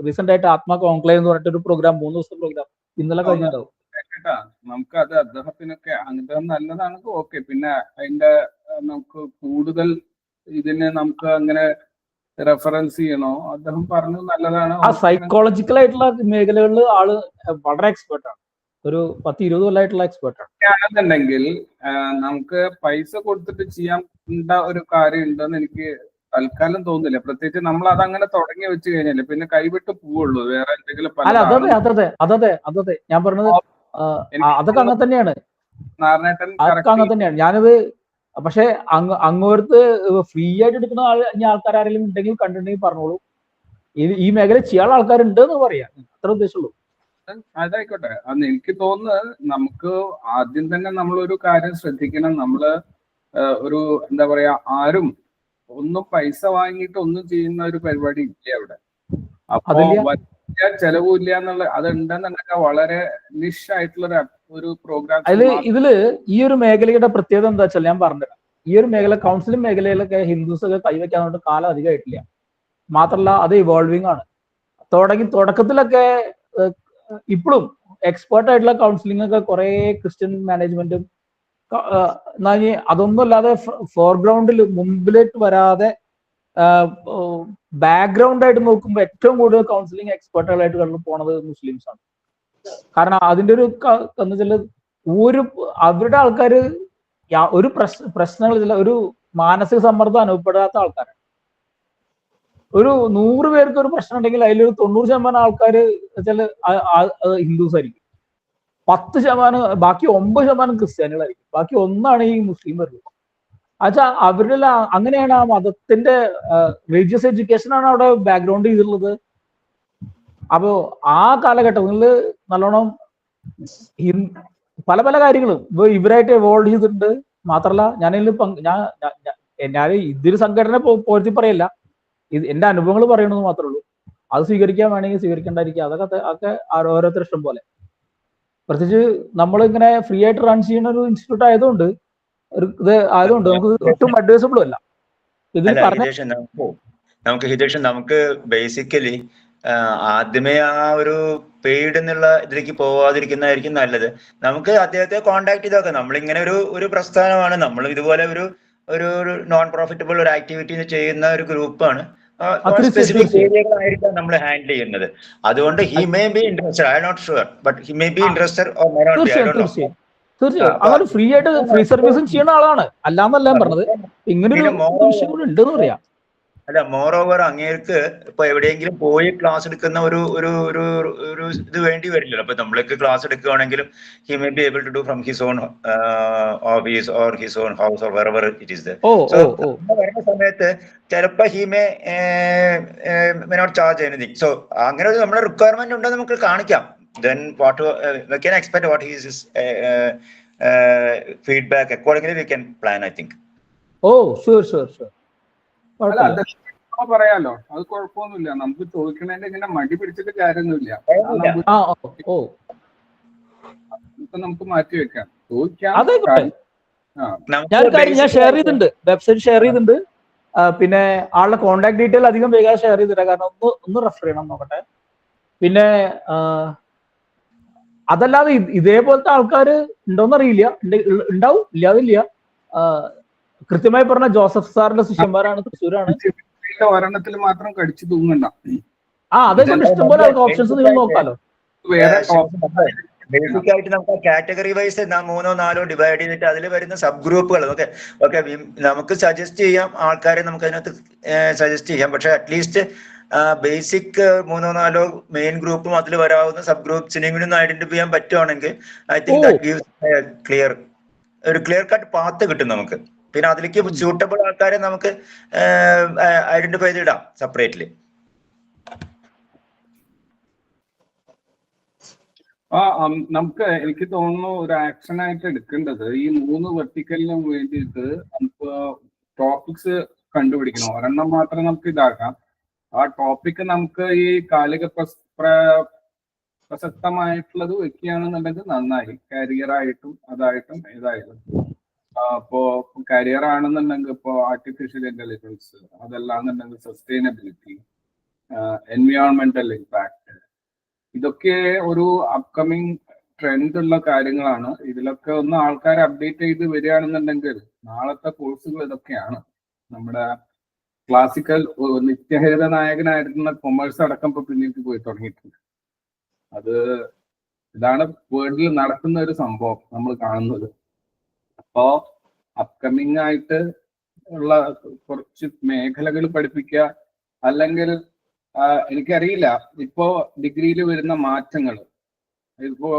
റീസെന്റ് ആയിട്ട് ആത്മാ കോൺക്ലേവ് എന്ന് പറഞ്ഞിട്ട് ഒരു പ്രോഗ്രാം മൂന്ന് ദിവസത്തെ പ്രോഗ്രാം ഇന്നലെ കഴിഞ്ഞിട്ടുണ്ടാവും. കേട്ടാ നമുക്ക് അത് അദ്ദേഹത്തിനൊക്കെ അദ്ദേഹം നല്ലതാണെങ്കിൽ ഓക്കെ പിന്നെ അതിന്റെ നമുക്ക് കൂടുതൽ ഇതിനെ നമുക്ക് അങ്ങനെ റെഫറൻസ് ചെയ്യണോ? അദ്ദേഹം പറഞ്ഞു നല്ലതാണ്. ആ സൈക്കോളജിക്കൽ ആയിട്ടുള്ള മേഖലകളിൽ ആൾ വളരെ എക്സ്പെർട്ട് ആണ്. ഒരു പത്ത് ഇരുപത് കൊല്ലമായിട്ടുള്ള എക്സ്പെർട്ട് ആണ്. ആണെന്നുണ്ടെങ്കിൽ നമുക്ക് പൈസ കൊടുത്തിട്ട് ചെയ്യാൻ ഒരു കാര്യം ഉണ്ടെന്ന് എനിക്ക് തൽക്കാലം തോന്നില്ല പ്രത്യേകിച്ച് നമ്മൾ അത് അങ്ങനെ തുടങ്ങി വെച്ച് കഴിഞ്ഞാൽ പിന്നെ കൈവിട്ട് പോവുള്ളൂ. വേറെ എന്തെങ്കിലും അല്ല അതെ അതെ അതതെ അതതെ ഞാൻ പറഞ്ഞത് അതൊക്കെ അങ്ങനെ തന്നെയാണ്. അങ്ങനെ തന്നെയാണ്. ഞാനിത് പക്ഷെ അങ്ങ് അങ്ങോട്ട് ഫ്രീ ആയിട്ട് എടുക്കുന്ന ആൾ ഇനി ആൾക്കാർ ആരെങ്കിലും ഉണ്ടെങ്കിൽ കണ്ടിട്ടുണ്ടെങ്കിൽ പറഞ്ഞോളൂ. ഇത് ഈ മേഖല ചെയ്യാൻ ആൾക്കാരുണ്ട് എന്ന് പറയാം. അത്ര ഉദ്ദേശമുള്ളൂ അതായിക്കോട്ടെ. അന്ന് എനിക്ക് തോന്നുന്നത് നമുക്ക് ആദ്യം തന്നെ നമ്മൾ ഒരു കാര്യം ശ്രദ്ധിക്കണം. നമ്മൾ ഒരു എന്താ പറയാ ആരും ഒന്നും പൈസ വാങ്ങിയിട്ട് ഒന്നും ചെയ്യുന്ന ഒരു പരിപാടി ഇല്ല അവിടെ. അപ്പോ വലിയ ചെലവില്ല എന്നുള്ള അതുണ്ടെന്നുണ്ടെങ്കിൽ വളരെ നിഷ് ആയിട്ടുള്ള ഒരു പ്രോഗ്രാം അതിൽ ഇതിൽ ഈ ഒരു മേഖലയുടെ പ്രത്യേകത എന്താ വെച്ചാൽ ഞാൻ പറഞ്ഞുതരാം. ഈ ഒരു മേഖല കൗൺസിലിംഗ് മേഖലയിലൊക്കെ ഹിന്ദുസ് ഒക്കെ കൈവയ്ക്കാൻ കൊണ്ട് കാലം അധികമായിട്ടില്ല മാത്രല്ല അത് ഇവോൾവിംഗ് ആണ്. തുടങ്ങി തുടക്കത്തിലൊക്കെ ഇപ്പോഴും എക്സ്പേർട്ട് ആയിട്ടുള്ള കൗൺസിലിംഗ് ഒക്കെ കുറെ ക്രിസ്ത്യൻ മാനേജ്മെന്റും അതൊന്നും അല്ലാതെ ഫോർഗ്രൗണ്ടിൽ മുമ്പിലേക്ക് വരാതെ ബാക്ക്ഗ്രൗണ്ട് ആയിട്ട് നോക്കുമ്പോൾ ഏറ്റവും കൂടുതൽ കൗൺസിലിംഗ് എക്സ്പെർട്ടുകളായിട്ട് കണ്ടു പോണത് മുസ്ലിംസ് ആണ്. കാരണം അതിന്റെ ഒരു എന്ന് വെച്ചാൽ ഒരു അവരുടെ ആൾക്കാർ ഒരു പ്രശ്നങ്ങൾ പ്രശ്നങ്ങളില്ല ഒരു മാനസിക സമ്മർദ്ദം അനുഭവപ്പെടാത്ത ആൾക്കാരാണ്. ഒരു നൂറ് പേർക്ക് ഒരു പ്രശ്നം ഉണ്ടെങ്കിൽ അതിലൊരു തൊണ്ണൂറ് ശതമാനം ആൾക്കാർ വെച്ചാൽ ഹിന്ദുസ് ആയിരിക്കും. പത്ത് ശതമാനം ബാക്കി ഒമ്പത് ശതമാനം ക്രിസ്ത്യാനികളായിരിക്കും. ബാക്കി ഒന്നാണ് ഈ മുസ്ലിം വരുന്നത്. അച്ഛാ എല്ലാം അങ്ങനെയാണ് ആ മതത്തിന്റെ റിലീജിയസ് എഡ്യൂക്കേഷൻ ആണ് അവിടെ ബാക്ക്ഗ്രൗണ്ട് ചെയ്തിട്ടുള്ളത്. അപ്പോ ആ കാലഘട്ടങ്ങളിൽ നല്ലോണം പല പല കാര്യങ്ങളും. ഇവരായിട്ട് എവോൾവ് ചെയ്തിട്ടുണ്ട്. മാത്രല്ല ഞാനതിൽ ഞാൻ ഞാൻ- ഇതൊരു സംഘടന പോരുത്തി പറയല്ല. ഇത് എന്റെ അനുഭവങ്ങൾ പറയണമെന്ന് മാത്രമേ ഉള്ളൂ. അത് സ്വീകരിക്കാൻ വേണമെങ്കിൽ സ്വീകരിക്കേണ്ടായിരിക്കും. അതൊക്കെ ഒക്കെ ഓരോരുത്തർ ഇഷ്ടം പോലെ. പ്രത്യേകിച്ച് നമ്മൾ ഇങ്ങനെ ഫ്രീ ആയിട്ട് റൺ ചെയ്യുന്ന ഒരു ഇൻസ്റ്റിറ്റ്യൂട്ട് ആയതുകൊണ്ട് ഒരു ഇത് ആയതുകൊണ്ട് നമുക്ക് ഒട്ടും അഡ്വൈസബിളും അല്ല. ഇത് നമുക്ക് ഹിതേഷൻ നമുക്ക് ബേസിക്കലി ആദ്യമേ ആ ഒരു പെയ്ഡ് എന്നുള്ള ഇതിലേക്ക് പോവാതിരിക്കുന്നതായിരിക്കും നല്ലത്. നമുക്ക് അദ്ദേഹത്തെ കോണ്ടാക്ട് ചെയ്തൊക്കെ നമ്മളിങ്ങനെ ഒരു ഒരു പ്രസ്ഥാനമാണ്. നമ്മൾ ഇതുപോലെ ഒരു ഒരു നോൺ പ്രോഫിറ്റബിൾ ഒരു ആക്ടിവിറ്റി ചെയ്യുന്ന ഒരു ഗ്രൂപ്പാണ് സ്പെസിഫിക്. ഏരിയകളായിരിക്കാം നമ്മൾ ഹാൻഡിൽ ചെയ്യുന്നത്. അതുകൊണ്ട് he may be interested I not sure but he may be interested or my not be I do don't know തീർച്ചയായും. അങ്ങനെ ഫ്രീ ആയിട്ട് ഫ്രീ സർവീസും ചെയ്യുന്ന ആളാണ്. അല്ലാന്നല്ല ഞാൻ പറഞ്ഞത്. ഇങ്ങനെ ഒരു വിഷയം കൂടെ ഉണ്ടെന്ന് പറയാം. അല്ല മോർ ഓവർ അങ്ങേർക്ക് ഇപ്പൊ എവിടെയെങ്കിലും പോയി ക്ലാസ് എടുക്കുന്ന ഒരു ഒരു ഒരു ഒരു ഇത് വേണ്ടി വരില്ലല്ലോ. അപ്പൊ നമ്മളൊക്കെ class എടുക്കുകയാണെങ്കിലും he may be able to do from his own office or his own house or wherever it is വരുന്ന സമയത്ത് ചിലപ്പോ he may not charge anything so അങ്ങനെ ഒരു നമ്മുടെ റിക്വയർമെന്റ് ഉണ്ടെന്ന് നമുക്ക് കാണിക്കാം. Then what we can expect what his feedback accordingly we can plan I think oh sure sure sure അല്ല അത് ഇപ്പൊ പറയാലോ അത് കുഴപ്പമൊന്നുമില്ല. നമുക്ക് ചോദിക്കണേന്റെ ഇങ്ങനെ മടി പിടിച്ചിട്ട് കാര്യമൊന്നുമില്ല. നമുക്ക് മാറ്റി വെക്കാം. ചോദിക്കാം ഞാൻ ഷെയർ ചെയ്തിട്ടുണ്ട്. വെബ്സൈറ്റ് ഷെയർ ചെയ്തിട്ടുണ്ട്. പിന്നെ ആളുടെ കോൺടാക്ട് ഡീറ്റെയിൽ അധികം വേഗം ഷെയർ ചെയ്തിട്ടാ കാരണം ഒന്ന് ഒന്ന് റെഫർ ചെയ്യണം നോക്കട്ടെ. പിന്നെ അതല്ലാതെ ഇതേപോലത്തെ ആൾക്കാർ ഉണ്ടോന്ന് അറിയില്ല ഉണ്ട്- ഉണ്ടാവും ഇല്ലാതില്ല കൃത്യമായി പറഞ്ഞ ജോസഫ് സാറിന്റെ ശിഷ്യന്മാരാണ് തൃശ്ശൂരാണ്. ഒരെണ്ണത്തിൽ മാത്രം കടിച്ചു തൂങ്ങണ്ട. ആ അതേപോലെ ഇഷ്ടംപോലെ ഓപ്ഷൻസ് നിങ്ങൾ നോക്കാലോ. വേറെ ബേസിക് ആയിട്ട് നമുക്ക് കാറ്റഗറി വൈസ് മൂന്നോ നാലോ ഡിവൈഡ് ചെയ്തിട്ട് അതിൽ വരുന്ന സബ് ഗ്രൂപ്പുകൾ ഓക്കെ ഓക്കെ നമുക്ക് സജസ്റ്റ് ചെയ്യാം. ആൾക്കാരെ നമുക്ക് അതിനകത്ത് സജസ്റ്റ് ചെയ്യാം. പക്ഷെ അറ്റ്ലീസ്റ്റ് ബേസിക് മൂന്നോ നാലോ മെയിൻ ഗ്രൂപ്പും അതിൽ വരാവുന്ന സബ് ഗ്രൂപ്പ്സിനെയും കൂടി ഒന്ന് ഐഡന്റിഫൈ ചെയ്യാൻ പറ്റുവാണെങ്കിൽ I think. That gives clear ഒരു ക്ലിയർ കട്ട് പാത്ത് കിട്ടും നമുക്ക്. പിന്നെ അതിലേക്ക് സ്യൂട്ടബിൾ ആൾക്കാരെ നമുക്ക് ഐഡന്റിഫൈ ചെയ്തിടാം സെപ്പറേറ്റ്ലി ആ നമുക്ക് എനിക്ക് തോന്നുന്നു ഒരു ആക്ഷൻ ആയിട്ട് എടുക്കേണ്ടത് ഈ മൂന്ന് വെർട്ടിക്കലിനും വേണ്ടിയിട്ട് നമുക്ക് ടോപ്പിക്സ് കണ്ടുപിടിക്കണം. ഒരെണ്ണം മാത്രം നമുക്ക് ഇതാക്കാം. ആ ടോപ്പിക് നമുക്ക് ഈ കാലിക പ്രസ്- പ്ര- പ്രസക്തമായിട്ടുള്ളത് വെക്കുകയാണെന്നുണ്ടെങ്കിൽ നന്നായി. കരിയർ ആയിട്ടും അതായിട്ടും ഏതായാലും അപ്പോ കരിയർ ആണെന്നുണ്ടെങ്കിൽ ഇപ്പോ ആർട്ടിഫിഷ്യൽ ഇന്റലിജൻസ് അതല്ലാന്നുണ്ടെങ്കിൽ സസ്റ്റൈനബിലിറ്റി എൻവയോൺമെന്റൽ ഇമ്പാക്ട് ഇതൊക്കെ ഒരു അപ്കമിങ് ട്രെൻഡ് ഉള്ള കാര്യങ്ങളാണ്. ഇതിലൊക്കെ ഒന്ന് ആൾക്കാർ അപ്ഡേറ്റ് ചെയ്ത് വരികയാണെന്നുണ്ടെങ്കിൽ നാളത്തെ കോഴ്സുകൾ ഇതൊക്കെയാണ്. നമ്മുടെ ക്ലാസിക്കൽ നിത്യഹരിത നായകനായിരുന്ന കൊമേഴ്സ് അടക്കം ഇപ്പൊ പിന്നീട് പോയി തുടങ്ങിയിട്ടുണ്ട്. അത് ഇതാണ് വേൾഡിൽ നടക്കുന്ന ഒരു സംഭവം നമ്മൾ കാണുന്നത്. അപ്പോ അപ്കമിങ് ആയിട്ട് ഉള്ള കുറച്ച് മേഖലകൾ പഠിപ്പിക്കുക അല്ലെങ്കിൽ എനിക്കറിയില്ല. ഇപ്പോ ഡിഗ്രിയിൽ വരുന്ന മാറ്റങ്ങൾ. ഇപ്പോ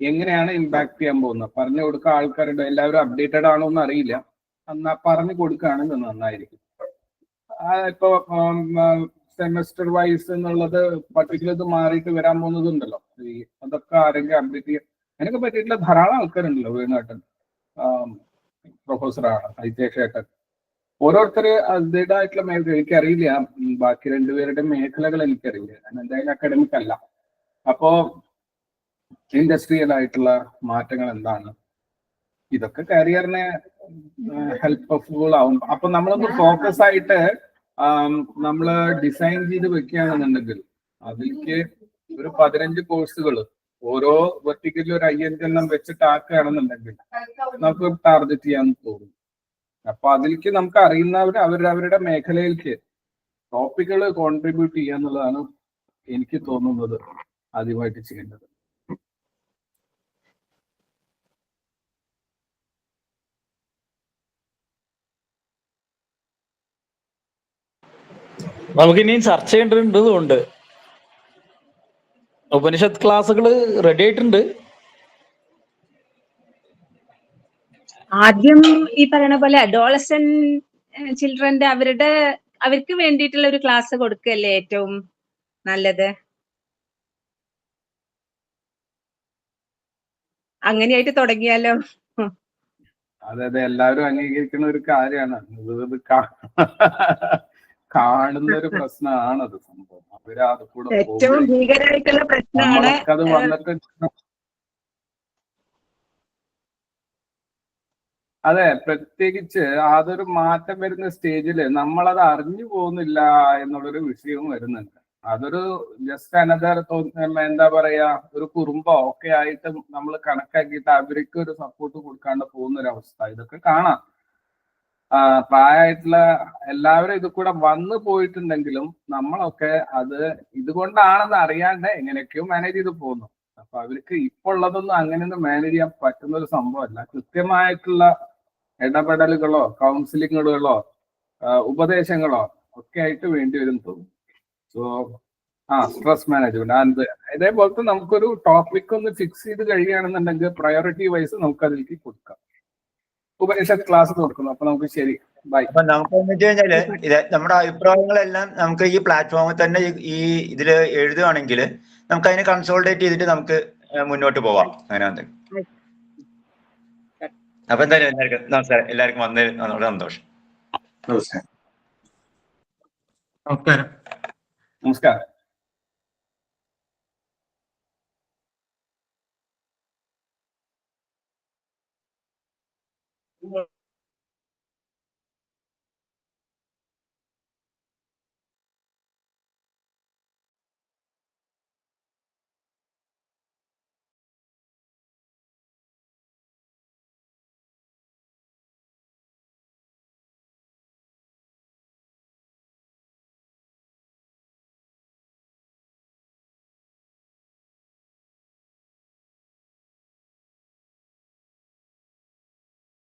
എങ്ങനെയാണ് ഇമ്പാക്ട് ചെയ്യാൻ പോകുന്നത്? പറഞ്ഞു കൊടുക്കുക ആൾക്കാരുടെ എല്ലാവരും അപ്ഡേറ്റഡ് ആണോ എന്ന് അറിയില്ല. എന്നാ പറഞ്ഞു കൊടുക്കുകയാണെങ്കിൽ നന്നായിരിക്കും. ഇപ്പോ സെമസ്റ്റർ വൈസ് എന്നുള്ളത് പർട്ടിക്കുലർ ഇത് മാറിയിട്ട് വരാൻ പോകുന്നതുണ്ടല്ലോ. ഈ അതൊക്കെ ആരെങ്കിലും അപ്ഡേറ്റ് ചെയ്യാൻ അതിനൊക്കെ പറ്റിയിട്ടുള്ള ധാരാളം ആൾക്കാരുണ്ടല്ലോ വേണുവേട്ടൻ പ്രൊഫസറാണ് ഐതിഹ്യേട്ടൻ ഓരോരുത്തര് അതിന്റെതായിട്ടുള്ള മേഖല എനിക്കറിയില്ല. ബാക്കി രണ്ടുപേരുടെ മേഖലകൾ എനിക്കറിയില്ല. ഞാൻ എന്തായാലും അക്കാഡമിക് അല്ല. അപ്പോ ഇൻഡസ്ട്രിയൽ ആയിട്ടുള്ള മാറ്റങ്ങൾ എന്താണ്? ഇതൊക്കെ കരിയറിനെ ഹെൽപ്ഫുൾ ആവും. അപ്പൊ നമ്മളൊന്ന് ഫോക്കസ് ആയിട്ട് ആം, നമ്മൾ ഡിസൈൻ ചെയ്ത് വെക്കുകയാണെന്നുണ്ടെങ്കിൽ അതിലേക്ക് ഒരു പതിനഞ്ച് കോഴ്സുകൾ ഓരോ വെർട്ടിക്കലിൽ ഒരു അയ്യഞ്ചെണ്ണം വെച്ചിട്ട് ആക്കുകയാണെന്നുണ്ടെങ്കിൽ നമുക്ക് ടാർഗറ്റ് ചെയ്യാൻ തോന്നും. അപ്പൊ അതിലേക്ക് നമുക്ക് അറിയുന്നവർ അവരവരുടെ മേഖലയിലേക്ക് ടോപ്പിക്കുകൾ കോൺട്രിബ്യൂട്ട് ചെയ്യുക എന്നുള്ളതാണ് എനിക്ക് തോന്നുന്നത് ആദ്യമായിട്ട് ചെയ്യേണ്ടത്. നമുക്ക് ഇനിയും ചർച്ച ചെയ്യേണ്ടതുണ്ട് ഉപനിഷത്ത് ക്ലാസ്സുകൾ റെഡി ആയിട്ടുണ്ട്. ആദ്യം ഈ പറയുന്ന പോലെ അഡോളസൻ ചിൽഡ്രന്റെ അവരുടെ അവർക്ക് വേണ്ടിയിട്ടുള്ള ഒരു ക്ലാസ് കൊടുക്കല്ലേ ഏറ്റവും നല്ലത്? അങ്ങനെയായിട്ട് തുടങ്ങിയാലോ? അതെ അതെ എല്ലാവരും അംഗീകരിക്കുന്ന ഒരു കാര്യമാണ്. കാണുന്ന ഒരു അത് സംഭവം. അവർ അത് കൂടെ ഏറ്റവും ഭീകരമായിട്ടുള്ള പ്രശ്നമാണ് അത് വന്നിട്ട് അതെ പ്രത്യേകിച്ച് അതൊരു മാറ്റം വരുന്ന സ്റ്റേജിൽ നമ്മളത് അറിഞ്ഞു പോകുന്നില്ല എന്നുള്ളൊരു വിഷയവും വരുന്നുണ്ട്. അതൊരു ജസ്റ്റ് അനദർ എന്താ പറയാ ഒരു കുറുമ്പോ ഒക്കെ ആയിട്ട് നമ്മൾ കണക്കാക്കിയിട്ട് അവർക്ക് ഒരു സപ്പോർട്ട് കൊടുക്കാണ്ട് പോകുന്ന ഒരു അവസ്ഥ ഇതൊക്കെ കാണാം. പ്രായമായിട്ടുള്ള എല്ലാവരും ഇത് കൂടെ വന്നു പോയിട്ടുണ്ടെങ്കിലും നമ്മളൊക്കെ അത് ഇതുകൊണ്ടാണെന്ന് അറിയാണ്ട് എങ്ങനെയൊക്കെയോ മാനേജ് ചെയ്ത് പോകുന്നു. അപ്പൊ അവർക്ക് ഇപ്പോൾ ഉള്ളതൊന്നും അങ്ങനെയൊന്നും മാനേജ് ചെയ്യാൻ പറ്റുന്ന ഒരു സംഭവമല്ല. കൃത്യമായിട്ടുള്ള ഇടപെടലുകളോ കൗൺസിലിങ്ങുകളോ ഉപദേശങ്ങളോ ഒക്കെ ആയിട്ട് വേണ്ടി വരും തോന്നും സോ ആ സ്ട്രെസ് മാനേജ്മെന്റ് അത് ഇതേപോലത്തെ നമുക്കൊരു ടോപ്പിക് ഒന്ന് ഫിക്സ് ചെയ്ത് കഴിയുകയാണെന്നുണ്ടെങ്കിൽ പ്രയോറിറ്റി വൈസ് നമുക്ക് അതിലേക്ക് കൊടുക്കാം. ഉപനിഷത്ത് ക്ലാസ് കൊടുക്കുന്നു അപ്പൊ നമുക്ക് ശരി. ബൈ അപ്പൊ നമുക്ക് എന്ന് വെച്ച് കഴിഞ്ഞാൽ ഇത് നമ്മുടെ അഭിപ്രായങ്ങളെല്ലാം നമുക്ക് ഈ പ്ലാറ്റ്ഫോമിൽ തന്നെ ഈ- ഇതിൽ ഇതിൽ എഴുതുകയാണെങ്കിൽ നമുക്ക് അതിനെ കൺസോൾട്ടേറ്റ് ചെയ്തിട്ട് നമുക്ക് മുന്നോട്ട് പോവാം. അങ്ങനെ എന്തെങ്കിലും അപ്പൊ എന്തായാലും എല്ലാവർക്കും നമസ്കാരം. എല്ലാവർക്കും വന്നതിൽ സന്തോഷം. നമസ്കാരം നമസ്കാരം. നമസ്കാരം.